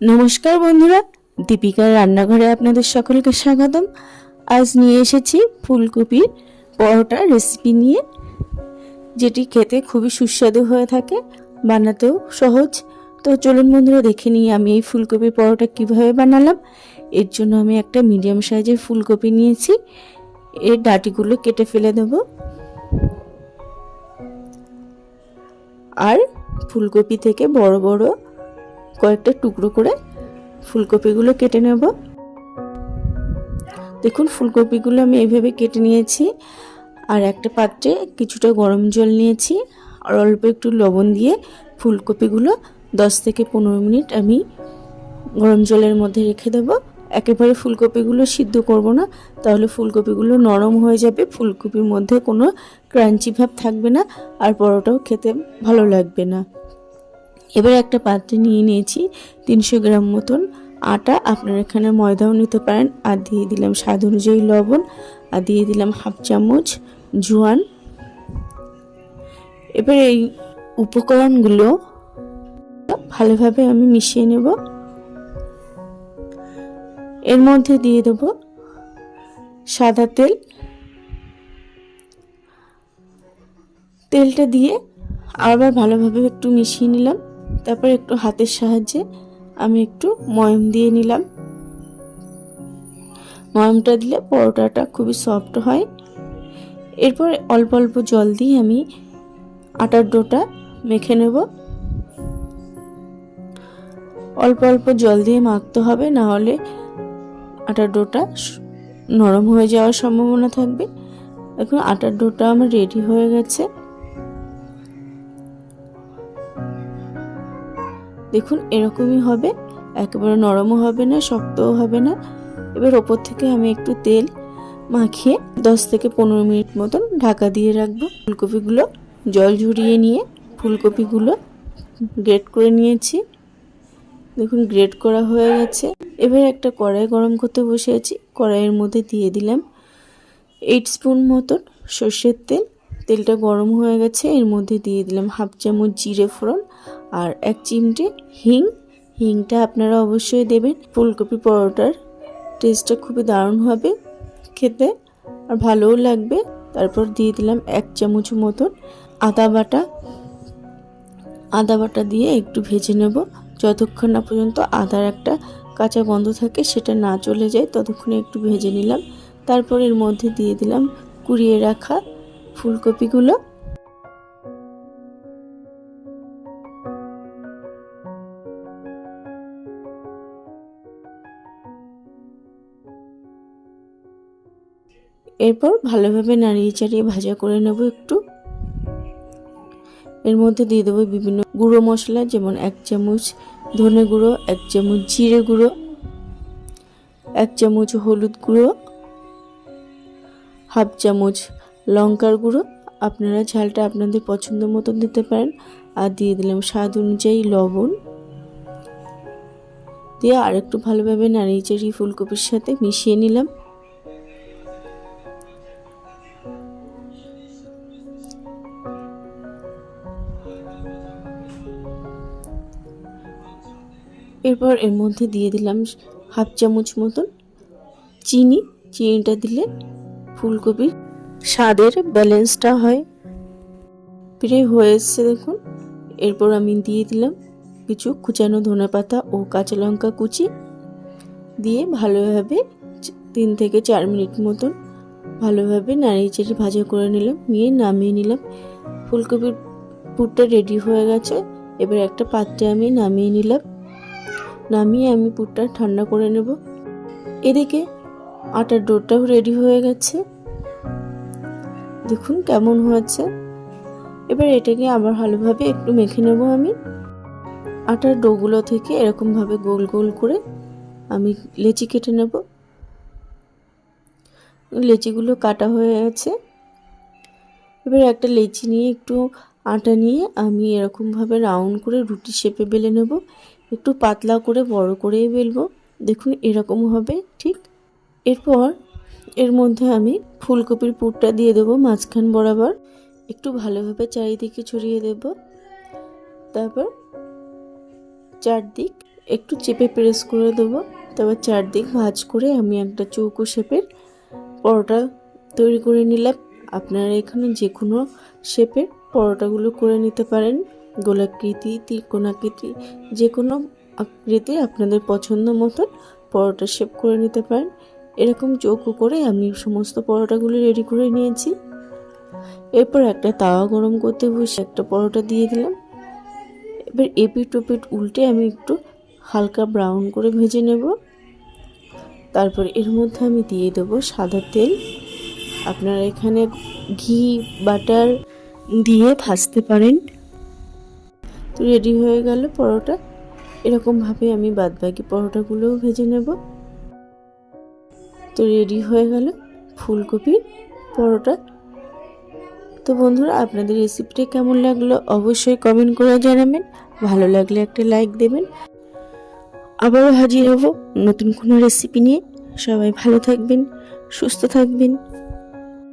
নমস্কার বন্ধুরা, দীপিকার রান্নাঘরে আপনাদের সকলকে স্বাগতম। আজ নিয়ে এসেছি ফুলকপির পরোটা রেসিপি নিয়ে, যেটি খেতে খুবই সুস্বাদু হয়ে থাকে, বানাতেও সহজ। তো চলুন বন্ধুরা, দেখে নিই আমি এই ফুলকপির পরোটা কীভাবে বানালাম। এর জন্য আমি একটা মিডিয়াম সাইজের ফুলকপি নিয়েছি। এর ডাটিগুলো কেটে ফেলে দেব। আর ফুলকপি থেকে বড় বড় কয়েকটা টুকরো করে ফুলকপিগুলো কেটে নেব। দেখুন, ফুলকপিগুলো আমি এইভাবে কেটে নিয়েছি আর একটা পাত্রে কিছুটা গরম জল নিয়েছি আর অল্প একটু লবণ দিয়ে ফুলকপিগুলো দশ থেকে পনেরো মিনিট আমি গরম জলের মধ্যে রেখে দেবো। একেবারে ফুলকপিগুলো সিদ্ধ করব না, তাহলে ফুলকপিগুলো নরম হয়ে যাবে, ফুলকপির মধ্যে কোনো ক্রাঞ্চি ভাব থাকবে না আর পরোটাও খেতে ভালো লাগবে না। এবার একটা পাত্রে নিয়ে নিয়েছি তিনশো গ্রাম মতন আটা। আপনারা এখানে ময়দাও নিতে পারেন। আর দিয়ে দিলাম স্বাদ অনুযায়ী লবণ। আর দিয়ে দিলাম হাফ চামচ জোয়ান। এবার এই উপকরণগুলো ভালোভাবে আমি মিশিয়ে নেব। এর মধ্যে দিয়ে দেব সাদা তেল। তেলটা দিয়ে আবার ভালোভাবে একটু মিশিয়ে নিলাম। তারপর একটু হাতের সাহায্যে আমি একটু ময়ম দিয়ে নিলাম। ময়মটা দিলে পরোটাটা খুবই সফট হয়। এরপর অল্প অল্প জল দিয়ে আমি আটার ডোটা মেখে নেব। অল্প অল্প জল দিয়ে মাখতে হবে, না হলে আটার ডোটা নরম হয়ে যাওয়ার সম্ভাবনা থাকবে। এখন আটার ডোটা আমার রেডি হয়ে গেছে। দেখুন, এরকমই হবে, একেবারে নরমও হবে না, শক্তও হবে না। এবার ওপর থেকে আমি একটু তেল মাখিয়ে দশ থেকে পনেরো মিনিট মতন ঢাকা দিয়ে রাখব। ফুলকপিগুলো জল ঝরিয়ে নিয়ে ফুলকপিগুলো গ্রেট করে নিয়েছি। দেখুন, গ্রেট করা হয়ে গেছে। এবার একটা কড়াই গরম করতে বসে আছি। কড়াইয়ের মধ্যে দিয়ে দিলাম এইট স্পুন মতন সর্ষের তেল। তেলটা গরম হয়ে গেছে। এর মধ্যে দিয়ে দিলাম হাফ চামচ জিরে ফোড়ন আর এক চিমটে হিং। হিংটা আপনারা অবশ্যই দেবেন। ফুলকপি পরোটার টেস্টটা খুবই দারুণ হবে খেতে আর ভালোও লাগবে। তারপর দিয়ে দিলাম এক চামচ মতন আদা বাটা। আদা বাটা দিয়ে একটু ভেজে নেব। যতক্ষণ না পর্যন্ত আদার একটা কাঁচা গন্ধ থাকে সেটা না চলে যায়, ততক্ষণে একটু ভেজে নিলাম। তারপর এর মধ্যে দিয়ে দিলাম কুড়িয়ে রাখা ফুলকপিগুলো। এরপর ভালোভাবে নাড়িয়ে চাড়িয়ে ভাজা করে নেব একটু। এর মধ্যে দিয়ে দেবো বিভিন্ন গুঁড়ো মশলা, যেমন এক চামচ ধনে গুঁড়ো, এক চামচ জিরে গুঁড়ো, এক চামচ হলুদ গুঁড়ো, হাফ চামচ লঙ্কার গুঁড়ো, আপনারা ঝালটা আপনাদের পছন্দ মতন দিতে পারেন। আর দিয়ে দিলাম স্বাদ অনুযায়ী লবণ। দিয়ে আর একটু ভালোভাবে নাড়িয়ে চাড়িয়ে ফুলকপির সাথে মিশিয়ে নিলাম। এরপর এর মধ্যে দিয়ে দিলাম হাফ চামচ মতন চিনি। চিনিটা দিলে ফুলকপির স্বাদের ব্যালেন্সটা হয়। প্রায় হয়ে এসছে দেখুন। এরপর আমি দিয়ে দিলাম কিছু কুচানো ধনে পাতা ও কাঁচা লঙ্কা কুচি। দিয়ে ভালোভাবে তিন থেকে চার মিনিট মতন ভালোভাবে নাড়িয়ে চাড়িয়ে ভাজা করে নিলাম। নিয়ে নামিয়ে নিলাম। ফুলকপির পুরটা রেডি হয়ে গেছে। এবার একটা পাত্রে আমি নামিয়ে নিলাম। নামিয়ে আমি পুরটা ঠান্ডা করে নেব। এদিকে আটার ডোরটাও রেডি হয়ে গেছে। দেখুন কেমন হয়েছে। এবার এটাকে আবার ভালোভাবে একটু মেখে নেব আমি। আটার ডোগুলো থেকে এরকমভাবে গোল গোল করে আমি লেচি কেটে নেব। লেচিগুলো কাটা হয়ে গেছে। এবার একটা লেচি নিয়ে একটু আটা নিয়ে আমি এরকমভাবে রাউন্ড করে রুটি শেপে বেলে নেব। একটু পাতলা করে বড় করেই বেলবো। দেখুন এরকম হবে, ঠিক? এরপর এর মধ্যে আমি ফুলকপির পুরটা দিয়ে দেবো মাঝখান বরাবর। একটু ভালোভাবে চারিদিকে ছড়িয়ে দেব। তারপর চারদিক একটু চেপে প্রেস করে দেবো। তারপর চারদিক ভাজ করে আমি একটা চৌকো শেপের পরোটা তৈরি করে নিলাম। আপনারা এখানে যে কোনো শেপের পরোটাগুলো করে নিতে পারেন। গোলাকৃতি, ত্রিকোণাকৃতি, যে কোনো আকৃতি আপনাদের পছন্দ মতন পরোটা শেপ করে নিতে পারেন। এরকম চৌকো করে আমি সমস্ত পরোটাগুলো রেডি করে নিয়েছি। এরপর একটা তাওয়া গরম করতে বসে একটা পরোটা দিয়ে দিলাম। এবার এপিট ওপিট উল্টে আমি একটু হালকা ব্রাউন করে ভেজে নেব। তারপর এর মধ্যে আমি দিয়ে দেবো সাদা তেল। আপনারা এখানে ঘি, বাটার দিয়ে ভাজতে পারেন। তো রেডি হয়ে গেল পরোটা। এরকমভাবে আমি বাদবাকি পরোটাগুলোও ভেজে নেব। তো রেডি হয়ে গেল ফুলকপির পরোটা। তো বন্ধুরা, আপনাদের রেসিপিটা কেমন লাগল অবশ্যই কমেন্ট করে জানাবেন। ভালো লাগলে একটা লাইক দেবেন। আবারও হাজির হব নতুন কোনো রেসিপি নিয়ে। সবাই ভালো থাকবেন, সুস্থ থাকবেন।